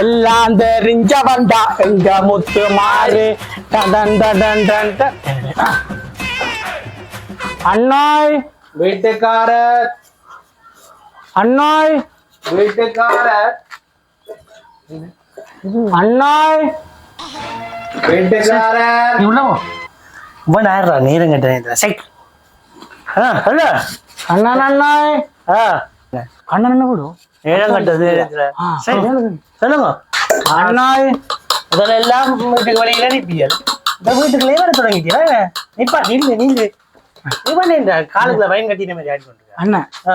எல்லாம் தெரிஞ்ச வந்தா எங்க முத்து மாறு. டடன் டடன் டன். அண்ணாய். வீட்டுக்காரர். அண்ணாய். வீட்டுக்காரர். அண்ணாய். வீட்டுக்காரர். இவ்வளவு இவன் ஆயிடுறா நேரம் கட்ட சை ஆ ஹலோ. அண்ணன் அண்ணாய். ஆ. அண்ணன் என்ன விடும் சொல்லுங்க. அண்ணாய் முதல்ல எல்லாம் வீட்டுக்கு வெளியில நிற்பியல் இந்த வீட்டுக்குள்ளே வர தொடங்கிட்டீங்களா? நிப்பா நில்லு நில்லு. நீ பண்ண இந்த காலுக்குள்ள வயன் கட்டின மாதிரி ஆடி கொண்டு அண்ணன் ஆ.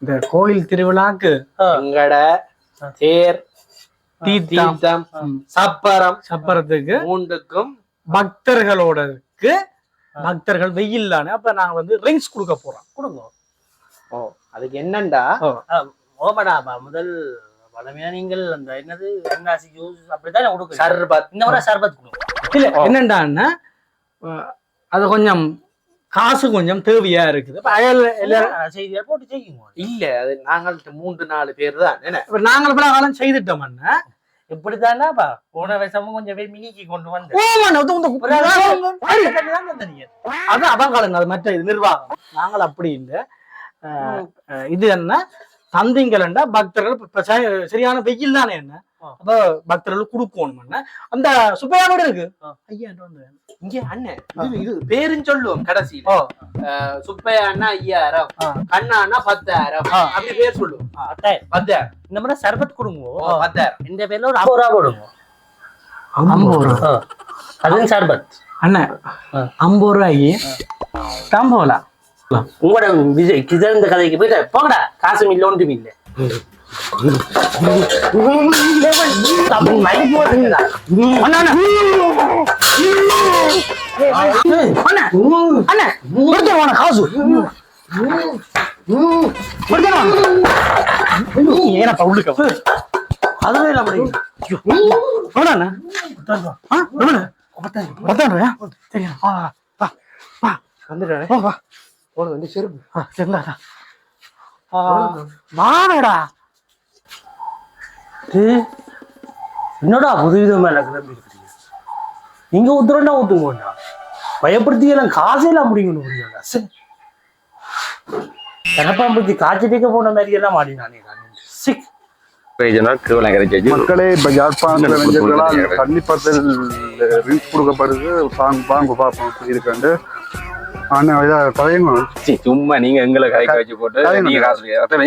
இந்த கோயில் திருவிழாக்கு எங்கட தேர் தீர்த்தம். சப்பரம் சப்பரத்துக்கு மூண்டுக்கும் பக்தர்களோடக்கு பக்தர்கள் வெயில் தானே அப்ப நாங்க வந்து ரிங்ஸ் கொடுக்க போறோம். கொடுங்க. ஓ அதுக்கு என்னண்டா? ஆ, ஓமடாப்பா முதல் பழமையா நீங்கள் அந்த என்னது என்னாசி ஜூஸ் அப்படித்தானே கொடுக்கு சர்பத் இந்த முறை சர்பத் கொடுங்க. இல்ல என்னண்டான்னா அது கொஞ்சம் காசு கொஞ்சம் தேவையா இருக்குது. அயல் எல்லாரும் எல்லாரும் செய்தியா போட்டு செய்யுங்க. இல்ல அது நாங்கள் மூன்று நாலு பேர் தான். என்ன? இப்ப நாங்கள் பல காலம் செய்துட்டோம் அண்ணா. இப்படித்தானாப்பா போன வருஷமும் கொஞ்சம் பேர் மினிக்கு கொண்டு வந்து. ஓமாண்ணா, உத்து உத்து ஒரு உத்து. ஆள் தந்தீங்க. அது அதான் காலங்க அது மற்ற இது நிர்வாகம். நாங்கள் அப்படி இல்லை. இது என்ன? தந்திங்களண்டா பக்தர்கள் சரியான வெயில் தானே என்ன. அப்ப பக்தர்கள் கொடுக்கணும் அந்த சுப்பையா கூட இருக்கு. ஐயா வந்து இங்க அண்ணன் இது இது பேருன்னு சொல்லுவோம் கடைசியில. ஓ அஹ், சுப்பையா அண்ணா ஐயாயிரம் ஆ. கண்ணா அண்ணா பத்தாயிரம். அப்படி பேர் சொல்லுவோம். பத்தாயிரம். இந்த முறை சர்பத் கொடுங்க ஓ, பத்தாயிரம். இந்த பேர்ல ஒரு ஐம்பது ரூபா கொடுங்க. ஐம்பது ரூபா. அதுவும் சர்பத். அண்ணன். ஐம்பது ரூபாய்க்கு தான் போகலாம் உங்களோட விஜய் கிதர் இந்த கதைக்கு போயிட்டு போங்கடா காசும் இல்லை ஒன்றும் இல்லை காசு ஏன்னா பவுலுக்கு அதுவே இல்லை அப்படி சரியா வந்துடுறேன் உனக்கு வந்து செருப்பு. மானடா. என்னடா புதுவிதமா எனக்கு தம்பி இருக்கிறீங்க நீங்க ஒத்துறா ஒத்துங்கண்ணா பயப்படுத்தி எல்லாம் காசையெல்லாம் முடிங்கன்னு முடியும்டா சரி கனப்பாம்பூச்சி காய்ச்சி போன மாதிரி எல்லாம் ஆடினானே சிக் மக்களே இப்போ யாழ்ப்பாணத்தில் இளைஞர்களால் தண்ணி பத்தல் இருக்காண்டு. அண்ணன் இதா சும்மா நீங்க எங்களை கதைக்க போட்டு நீங்க காசு அத்தனை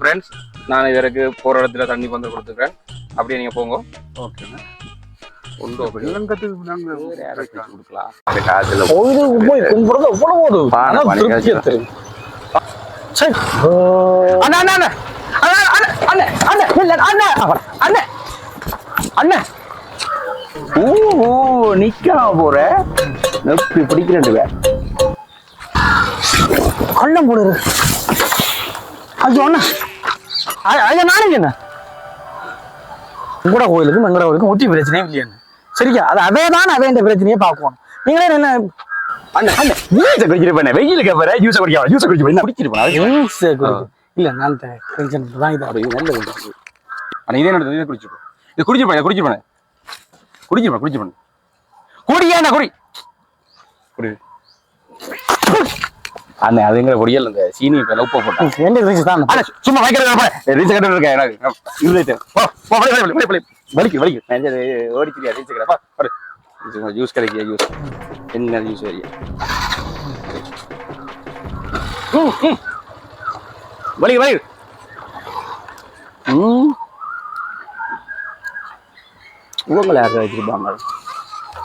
ஃப்ரெண்ட்ஸ் நான் இதற்கு போற இடத்துல தண்ணி பந்து கொடுத்துக்கிறேன் அப்படியே நீங்க போங்க ஓகே அண்ணா அண்ணா அண்ணா அண்ணா அண்ணா அண்ணா அண்ணா அண்ணா, ஊ, நிக்கலாம் போற. எப்படி பிடிக்கிறேன் கள்ளம் போடுறது. ஐயோ அண்ணா ஐயா நாளைக்கு என்ன? உங்களோட கோயிலுக்கும் எங்களோட கோயிலுக்கும் ஒட்டி பிரச்சனையும் இல்லையா சரியா? அது அதே தான் அதே இந்த பிரச்சனையை பார்க்கணும். நீங்களே என்ன? அண்ணா அண்ணா ஜூஸ் குடிச்சிருப்பேன் வெயிலுக்கு போற ஜூஸ் குடிக்க ஜூஸ் குடிச்சிருப்பேன் குடிச்சிருப்பேன் இல்ல நான் டென்ஷன் தான் இது. அப்படி நல்லது. ஆனா இதே நடந்தது இதை குடிச்சிருப்பேன் இது குடிச்சிருப்பேன் குடிச்சிருப்பேன் குடிச்சிருப்பேன் குடிச்சிருப்பேன் குடியாண்டா குடி. குடி. அண்ணே அதுங்கிற பொடியல் இந்த சீனி இப்ப உப்பு போட்டேன். தான். அண்ணா சும்மா வைக்கிறது ரீச் கட்டு இருக்கேன் எனக்கு போ போ போ வலிக்கு வலிக்கு. ஓடிச்சிரியா ரீச் கடை போ ஜூஸ் கிடைக்கிய ஜூஸ் என்ன ஜூஸ் வரைய? வலிக்கு வலிக்கு ம். உங்களை யார் வச்சிருப்பாங்க?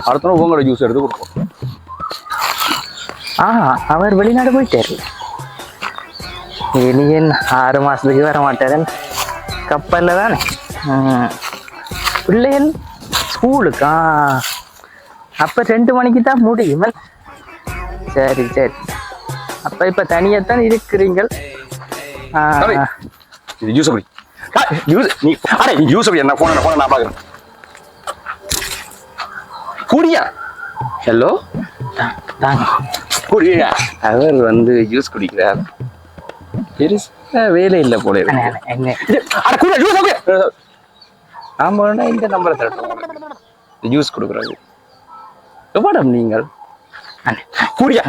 அடுத்த நாள் உங்களோட ஜூஸ் எடுத்து கொடுப்போம். ஆ அவர் வெளிநாடு போயிட்டாரு. இனி என்ன ஆறு மாசத்துக்கு வர மாட்டாருன்னு கப்பல்ல தானே. பிள்ளைகள் ஸ்கூலுக்கா? அப்ப ரெண்டு மணிக்கு தான் முடியும் சரி சரி. அப்ப இப்ப தனியாத்தான் இருக்கிறீங்கள். ஜூஸ் ஜூஸ் நீ நீ ஜூஸ் அப்படி என்ன போன போன நான் பாக்குறேன் குடியா? ஹலோ குடியா? அவர் வந்து ஜூஸ் குடிக்கிறார். பெருசா வேலை இல்லை போல இருக்கு. என்ன இந்த நம்பரை தரட்டும். ஜூஸ் கொடுக்குறாரு எவ்வளவு நீங்கள்? குடியா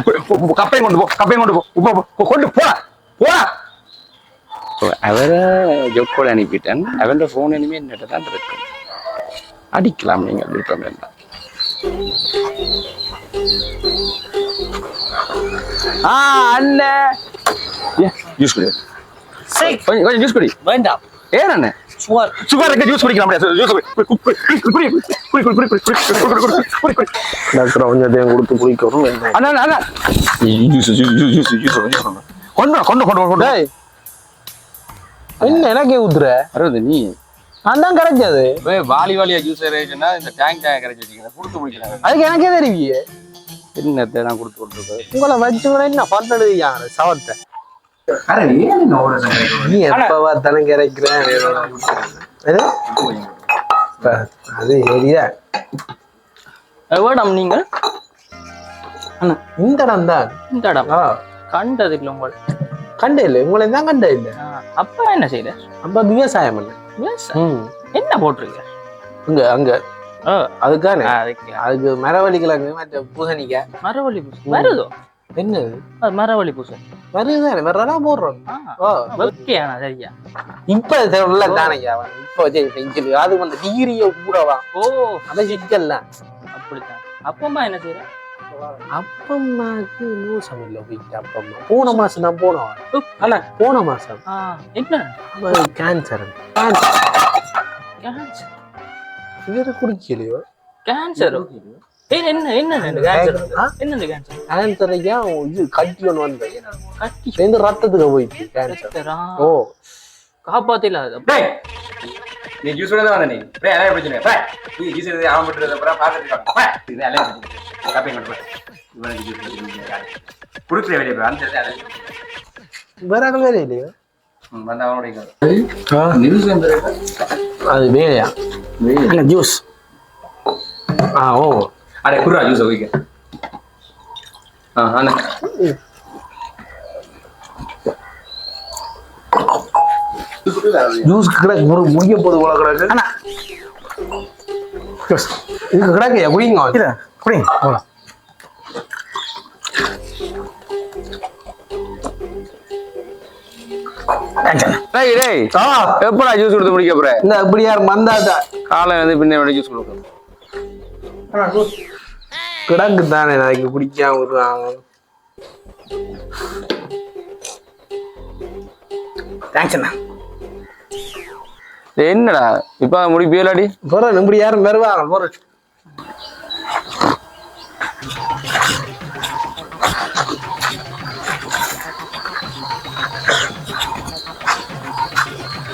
கப்பையும் கொண்டு போ கப்பையும் கொண்டு போ. கொண்டு போ போ அவரை ஜொக்கோல அனுப்பிட்டேன். அவரோட ஃபோன் இனிமே என்னட்ட தான் இருக்கு. அடிக்கலாம் நீங்கள் விருப்பம் வேண்டாம் ஆ அண்ணே ஜூஸ் குடி கொஞ்சம் கொஞ்சம் ஜூஸ் குடி வேண்டாம் ஏன் அண்ணே சுகர் சுகர் இருக்கு ஜூஸ் குடிக்கலாம் ஜூஸ் குடி குடி குடி குடி குடி என்ன எனக்கே ஊத்துற நீ நான் தான் கிடைச்சது ஏய், வாலி வாலியா ஜூஸ் இறக்குன்னா இந்த டேங்க் டேங்க் கரைச்சி வச்சுக்கிறேன். கொடுத்து குடிக்கலாம் அதுக்கு எனக்கே தெரிவியே. என்னத்தை நான் கொடுத்து கொடுத்துருக்கேன்? உங்களை வச்சு என்ன பண்ணது சவத்தை. நீ எப்ப பார்த்தாலும் கிடைக்கிறேன் அது? சரியா எவ்வளவு நீங்கள்? இந்த இடம் தான். இந்த இடம். கண்டது இல்லை உங்கள். கண்டே இல்லை உங்களை தான் கண்டே இல்லை. அப்பா என்ன செய்யற அப்ப விவசாயம் பண்ண என்ன போட்டிருக்க? இங்க அங்க. அதுக்கான. அதுக்கு. மரவள்ளிக்கிழங்கு அங்க பூசணிக்க மரவள்ளி பூசணி வருதோ? என்னது? மரவள்ளி பூசணி வருதுதானே வேறதான் போடுறோம். ஓகேண்ணா சரியா? இப்ப உள்ள தானையா இப்ப வச்சு செஞ்சு அதுக்கு அந்த டிகிரியை கூடவா ஓ. அந்த சிக்கல்ல அப்படித்தான். அப்பமா என்ன செய்யறேன் அப்பம்மாக்கு மோசம் இல்லை போயிட்டு அப்பம்மா. போன மாசம் நான் போனவன் அல்ல போன மாசம். ஆ, என்ன? கேன்சர் கேன்சர் இது குடிக்கலையோ? கேன்சர் என்ன என்ன என்ன கேன்சர் கேன்சர் ஐயா இது கட்டி ஒன்று வந்தது. கட்டி. சேர்ந்து ரத்தத்துக்கு போயிட்டு கேன்சர்? ஓ. காப்பாத்தில நீ ஜூஸ் கூட தான் வந்த நீ. டேய் அலைய பிரச்சனை பே நீ ஜூஸ் எடுத்து அவன் மட்டும் அப்புறம் பார்த்துட்டு கொடுக்கல வெளியே போய் அந்த வேறாக வேற இல்லையா? வந்த அவனுடைய அது வேறையா அங்கே ஜூஸ் ஆ ஓ அடே முடிய போது குடிங்க. டேய் டேய். எப்படா ஜூஸ் கொடுத்து முடிக்க போற? இந்த இப்படி யார் மந்தாட்டா காலை வந்து பின்ன ஜூஸ் கொடுக்கணும் கிடக்கு. தானே நாளைக்கு குடிக்காம விடுறாங்க. தேங்க்ஸ் அண்ணா என்னடா? இப்ப முடிப்பியலாடி போறேன் இப்படி யாரும் வருவாங்க போறேன்.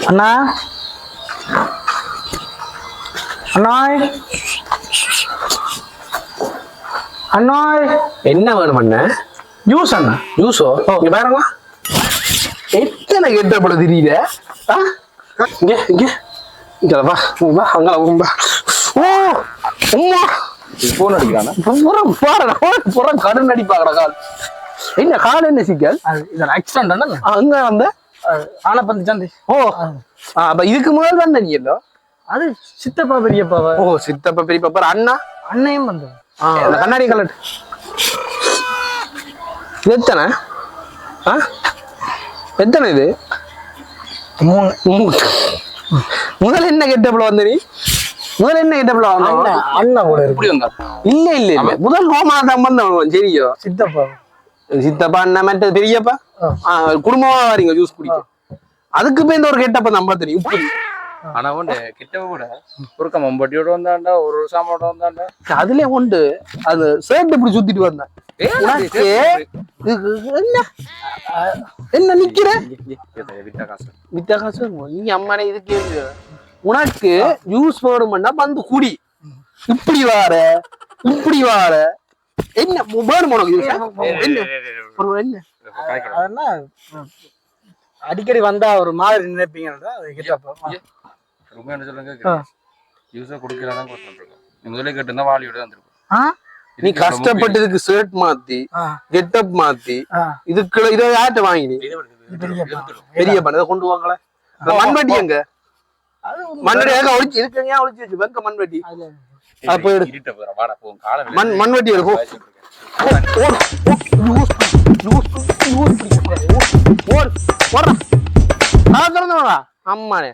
அண்ணா. அண்ணாய். அண்ணாய். என்ன வேணும் பண்ண ஜூஸ் அண்ணா. ஜூஸோ இங்க பாருங்க எத்தனை கெட்ட போல தெரியுத? இங்க இங்க. இங்க வா வா அங்க வா ஓ அம்மா. போன் அடிக்கிறானா? புறம் பாருடா புறம் கடன் அடிப்பாங்கடா கால். என்ன கால் என்ன சிக்கல்? அது இது ஆக்சிடென்ட் அண்ணா. அங்க வந்த ಆನಪಂತ ಚಂದಿ ಓ ಇದಕ್ಕೆ ಮೊದಲು ಬಂದ ನೀಲ್ಲ ಅದು ಸಿತ್ತಪ್ಪ பெரியಪ್ಪ ஓ சித்தப்பா பெரியப்பா அண்ணா? அண்ணையும் கண்ணாடி கலர் எத்தனை? ஆ? எத்தனை இது? மூணு. முதல்ல என்ன கெட்டப்பில் வந்து முதல் என்ன கெட்டப்பில் வந்து? இல்ல இல்ல இல்ல. முதல் ஹோமான தான் வந்தவன் சித்தப்பா. சித்தப்பா அண்ணன் மற்ற பெரியப்பா. குடும்பமா வரீங்க ஜூஸ் குடிக்க. அதுக்கு போய் இந்த ஒரு கெட்டப்ப நம்ம தெரியும். இப்படி ஆனா உண்டு கிட்ட கூட. குறுக்க மம்பட்டியோட வந்தாண்டா ஒரு சாமானோட வந்தாண்டா. அதுல உண்டு. அது சேர்த்து இப்படி சுத்திட்டு வந்தேன். என்ன? என்ன நிக்கிற? வித்தா காசு. நீ அம்மானே இது கேள்வி உனக்கு ஜூஸ் வேணும்னா வந்து குடி. இப்படி வார இப்படி வார. என்ன வேணுமா உனக்கு என்ன? அடிக்கடி வந்தா ஒரு மாதிரி நினைப்பீங்க சொல்லுங்க யூஸா கொடுக்கறதான் கொடுத்துருக்கோம் நீ கஷ்டப்பட்டதுக்கு ஷர்ட் மாத்தி கெட்டப் மாத்தி இதுக்கு இத யார்கிட்ட வாங்கினி? பெரிய பண்ணதை கொண்டு வாங்கல மண்வெட்டி எங்க? மண்வெட்டி எங்க ஒழிச்சு இருக்குங்க ஒழிச்சு வச்சு வெங்க மண்வெட்டி. அது போய் எடு. இருட்ட போற வாடா போ காலை மண் மண்வெட்டி எடுக்கும் அம்மானே